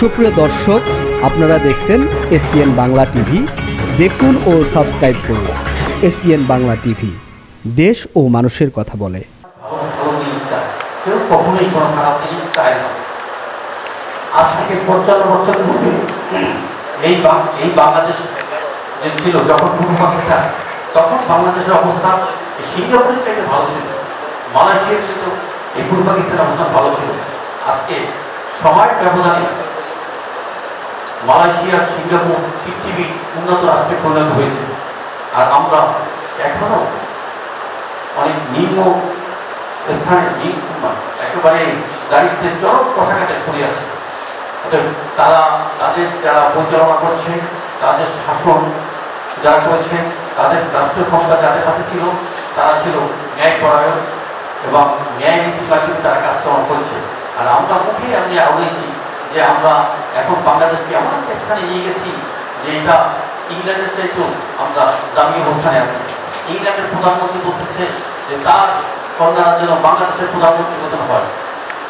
সুপ্রিয় দর্শক, আপনারা দেখছেন এসপিএন বাংলা টিভি। দেখুন ও সাবস্ক্রাইব করুন এসপিএন বাংলা টিভি। দেশ ও মানুষের কথা বলে। আজ থেকে পঞ্চান্ন বছর পূর্বে এই এই বাংলাদেশ যে ছিল, যখন তখন বাংলাদেশের অবস্থা সিঙ্গাপুরের চাইতে ভালো ছিল, মালয়েশিয়ার ছিল এই পূর্ব পাকিস্তানের অবস্থা ভালো ছিল। আজকে সময় ব্যবধানে মালয়েশিয়া, সিঙ্গাপুর, পৃথিবী উন্নত রাষ্ট্রে পরিণত হয়েছে। আর আমরা এখনও অনেক নিম্ন স্থানে একেবারে দারিদ্রের চরম কষাঘাতে পড়ে আছে। তারা, তাদের যারা পরিচালনা করছে, তাদের শাসন যারা করেছে, তাদের রাষ্ট্রীয় ক্ষমতা যাদের হাতে ছিল, তারা ছিল ন্যায়পরায়ণ এবং ন্যায় নীতি তারা কাজকর্ম করেছে। আর আমরা মুখেই আমি আউড়েছি যে আমরা এখন বাংলাদেশকে এমন একটা স্থানে নিয়ে গেছি যে এটা ইংল্যান্ডের চাইতেও আমরা দামি অবস্থানে আছি। ইংল্যান্ডের প্রধানমন্ত্রী বলতেছে যে তার কন্যারা যেন বাংলাদেশের প্রধানমন্ত্রী মতন হয়।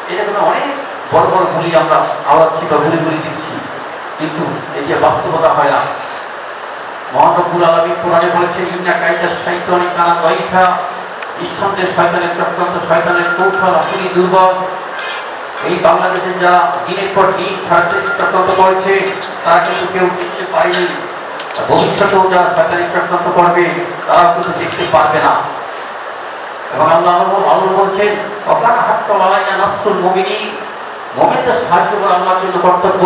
এরকম অনেক বড় বড় গুলি আমরা আওয়াচ্ছি বা গুলি গুলি দিচ্ছি। কিন্তু যে বাস্তবতা হয় না। মহানবুল আলমী কোরআনে বলেছে ইন্না সাহিত্য অনেক কানা দইখা ঈশ্বরের শয়তানের চক্রান্ত, শয়তানের কৌশল আসলেই দুর্বল। এই বাংলাদেশের যারা দিনের পর দিন সারাদিন চক্রান্ত করেছে, তারা কিন্তু কেউ দেখতে পায়নি। ভবিষ্যতেও যারা শয়তানি চক্রান্ত করবে তারা কিন্তু দেখতে পারবে না। এবং আল্লাহ আল্লাহ বলছেন অকান হাত্তা লালাইয়া নাসরুল মুমিনিন মুমিনদের সাহায্য করা আল্লাহর জন্য কর্তব্য।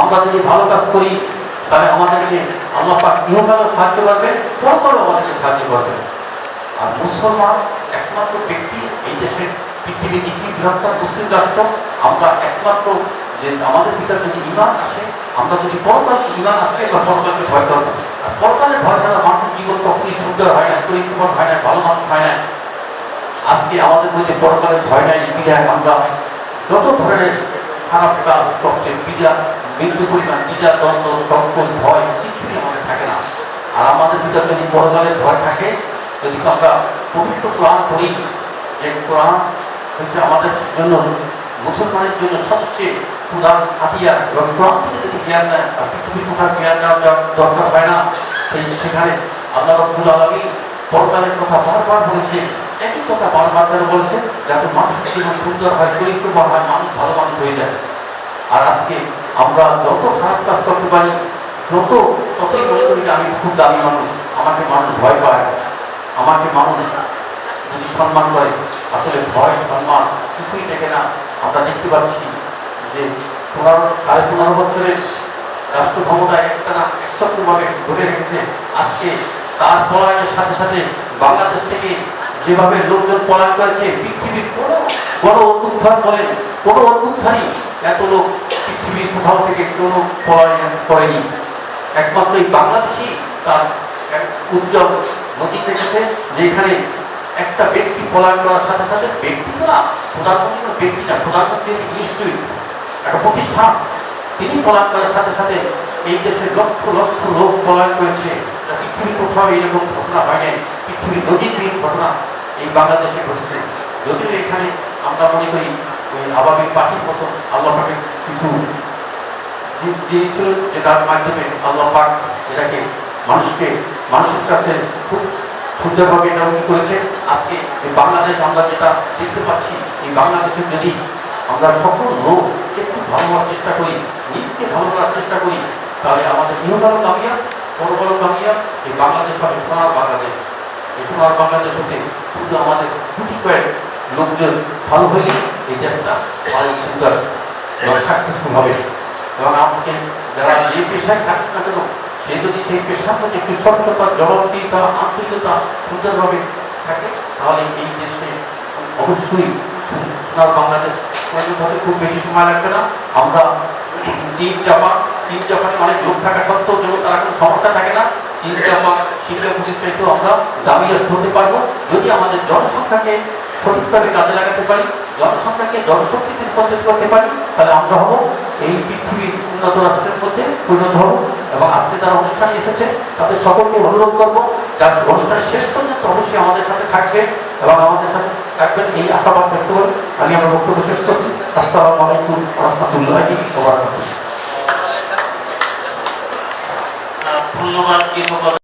আমরা যদি ভালো কাজ করি, তাহলে আমাদেরকে আল্লাহ পাক ইহকালও সাহায্য করবে পরকালও আমাদেরকে সাহায্য করবে আর মুসলমান একমাত্র ব্যক্তি এই দেশের পৃথিবী পৃথিবী বৃহত্তর মুসলিম রাষ্ট্র আমরা একমাত্র যে আমাদের ভিতরে যদি ইমান আসে, আমরা যদি পরকাল ইমান আসে বা পরকালকে ভয় করব। আর পরকালের ভয় ছাড়া মানুষের জীবন কখনই সুন্দর হয় না চরিত্রবান হয় না, ভালো মানুষ হয় না। আজকে আমাদের মধ্যে পরকালের ভয় নাই বিধায় আমরা যত ধরনের খারাপ কাজ করছে বিজা মৃত্যু পরিমাণ বিজা দ্বন্দ্ব, সংকট, ভয়, কিছুই আমাদের থাকে না। আর আমাদের ভিতরে যদি পরকালের ভয় থাকে, যদি আমরা পবিত্র কোরআন পড়ি, যে কোরআন হচ্ছে আমাদের জন্য, মুসলমানের জন্য সবচেয়ে প্রধান হাতিয়ার এবং থেকে যদি জ্ঞান নেয় পৃথিবীর কোথাও জ্ঞান নেওয়ার দরকার হয় না, সেই সেখানে আল্লাহ রব্বুল আলমী পরকালের কথা বারবার বলেছে একই কথা বারবার করে বলছে যাতে মানুষের জীবন সুন্দর হয় চরিত্রবান হয়, মানুষ ভালো মানুষ হয়ে যায়। আর আজকে আমরা যত খারাপ কাজ করতে পারি, যত, ততই মনে করি যে আমি খুব দামি মানুষ, আমাকে মানুষ ভয় পায়, আমাকে মানুষ যদি সম্মান করে। আসলে ভয়, সম্মান কিছুই দেখে না। আমরা দেখতে পাচ্ছি যে পনেরো সাড়ে পনেরো বছরের রাষ্ট্র ক্ষমতা একটা না একসত্তরভাবে ধরে রেখেছে আজকে। তার পলায়নের সাথে সাথে বাংলাদেশ থেকে যেভাবে লোকজন পলায়ন করেছে, পৃথিবীর কোনো বড় অভ্যুত্থান বলেন, কোনো অভ্যুত্থানই এত লোক পৃথিবীর কোথাও থেকে কোনো পলায়ন করেনি। একমাত্র এই বাংলাদেশি তার এক উজ্জ্বল নদী দেখেছে, যেখানে একটা ব্যক্তি পলায়ন করার সাথে সাথে ব্যক্তি তো না, প্রধানমন্ত্রী ব্যক্তি না, প্রধানমন্ত্রী নিশ্চয়ই একটা প্রতিষ্ঠান তিনি পলায়ন করার সাথে সাথে এই দেশের লক্ষ লক্ষ লোক পলায়ন করেছে। পৃথিবীর কোথাও এইরকম ঘটনা হয় নাই। পৃথিবীর নদীবিহীন ঘটনা এই বাংলাদেশে ঘটেছে। যদিও এখানে আমরা মনে করি ওই আবাবী পাখির মতো আল্লাহ পাকের কিছু যে- জিনিস যেটার মাধ্যমে আল্লাহ পাক এটাকে মানুষকে, মানুষের কাছে খুব সুন্দরভাবে এটা কি করেছে আজকে এই বাংলাদেশ আমরা যেটা দেখতে পাচ্ছি, এই বাংলাদেশের যদি আমরা সকল লোক একটু ভালো চেষ্টা করি, নিজকে ভালো করার চেষ্টা করি, তাহলে আমাদের ইহকাল কামিয়াব বড় বড় কামিয়াব, এই বাংলাদেশ হবে সোনার বাংলাদেশ। এই সোনার বাংলাদেশ হতে শুধু আমাদের দুটি কয়েক লোকজন ভালো হলে এই দেশটা অনেক সুন্দর সাকসেসফুল হবে। এবং আমাকে যারা যে পেশায় থাকুক না কেন সে যদি সেই পেশার মধ্যে একটু স্বচ্ছতা জবাবদিহিতা আন্তরিকতা সুন্দরভাবে থাকে, তাহলে এই দেশে অবশ্যই সোনার বাংলাদেশ হতে খুব বেশি সময় লাগবে না। আমরা চীন, জাপান, চীন, জাপানে অনেক লোক থাকা সত্ত্বেও যেন তারা কোনো সমস্যা থাকে না। চীন, জাপান সিঙ্গাপুরের চাইতেও আমরা রাষ্ট্র হতে পারব। যদি আমাদের জনসংখ্যাকে সত্যিকারে কাজে লাগাতে পারি, জনসংখ্যাকে জনশক্তিতে রূপান্তরিত করতে পারি, তাহলে আমরা হব এই পৃথিবীর উন্নত রাষ্ট্রের মধ্যে পরিণত হব। এবং আজকে যারা অনুষ্ঠানে এসেছে, তাদের সকলকে অনুরোধ করব, যার অনুষ্ঠানের শেষ পর্যন্ত অবশ্যই আমাদের সাথে থাকবে এবং আমাদের সাথে থাকবেন এই আশাবাদ ব্যক্ত করে আমি আমার বক্তব্য শেষ করছি। আসসালাম আলাইকুম রহমতুল্লাহ ধন্যবাদ